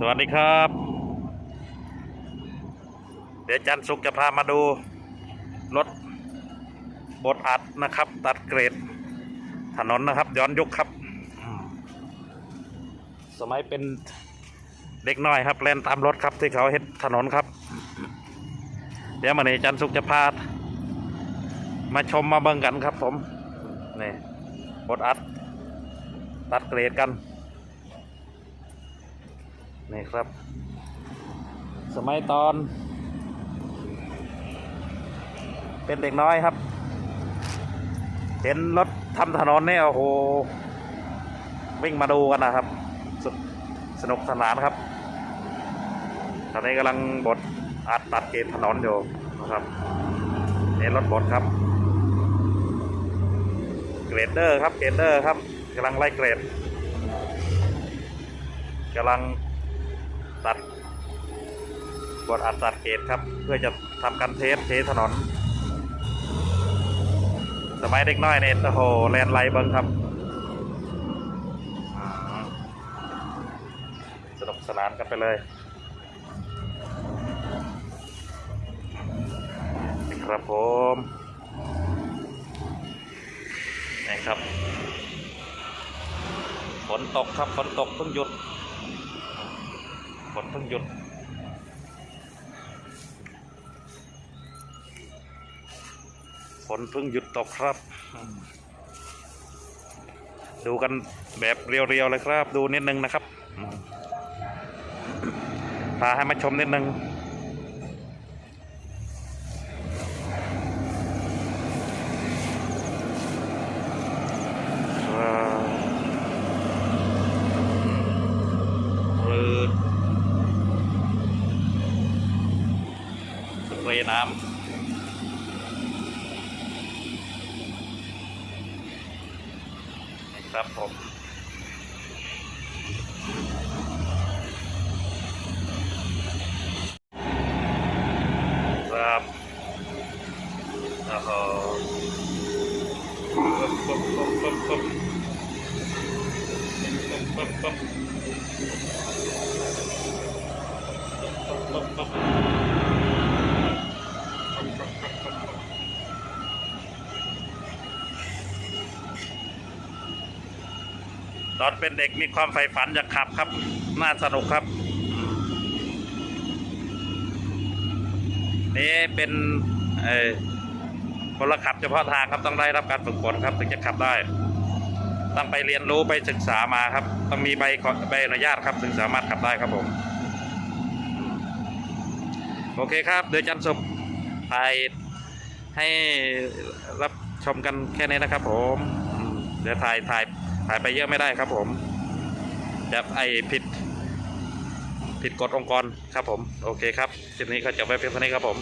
สวัสดีครับ เดี๋ยวจันทร์สุกจะพามาดู รถบดอัดนะครับ ตัดเกรด ถนนนะครับ ย้อนยุคครับ สมัยเป็นเด็กน้อยครับเล่นตามรถครับที่เขาเฮ็ดถนนครับ เดี๋ยวมาเนี่จันทร์สุกจะพา มาชมมาเบิ่งกันครับผมนี่บดอัด ตัดเกรดกัน นี่ครับ สมัยตอน เป็นเด็กน้อยครับ เห็นรถทำถนนเนี่ยโอ้โห วิ่งมาดูกันนะครับ สสนุกสนานครับ ตอนนี้กำลังบดอัดตัดเกณฑ์ถนนอยู่นะครับนี่รถบดครับ เกรดเดอร์ครับ เกรดเดอร์ครับกำลังไล่เกรดกำลัง บดอัดตัดเกรดครับ เพื่อจะทำการเทสเทถนน สมัยเด็กน้อยเนี่ยโอ้โหแลนไลเบิ้งครับสนุกสนานกันไปเลยครับผมนี่ครับฝนตกครับฝนตกเพิ่งหยุดฝนเพิ่งหยุด ฝนเพิ่งหยุดตกครับ ดูกันแบบเรียวๆเลยครับ ดูนิดนึงนะครับอืมพาให้มาชมนิดนึงว้าวรืดสเปรย์น้ำ ครับผมครับโอ้โหปุ๊บปุ๊บปุ๊บปุ๊บปุ๊บปุ๊บปุ๊บปุ๊บปุ๊บ ตอนเป็นเด็กมีความใฝ่ฝันอยากขับครับ น่าสนุกครับ นี่เป็นเออพลขับเฉพาะทางครับต้องได้รับการฝึกฝนครับ ถึงจะขับได้ ต้องไปเรียนรู้ไปศึกษามาครับ ต้องมีใบขอใบอนุญาตครับ ถึงสามารถขับได้ครับผม โอเคครับ เดี๋ยวจันทร์สุขถ่ายให้รับชมกันแค่นี้นะครับผม เดี๋ยวถ่ายถ่าย ขายไปเยอะไม่ได้ครับผมจะไอผิด ผิดกฎองค์กรครับผม โอเคครับคลิปนี้ก็จบไว้เพียงเท่านี้ครับผม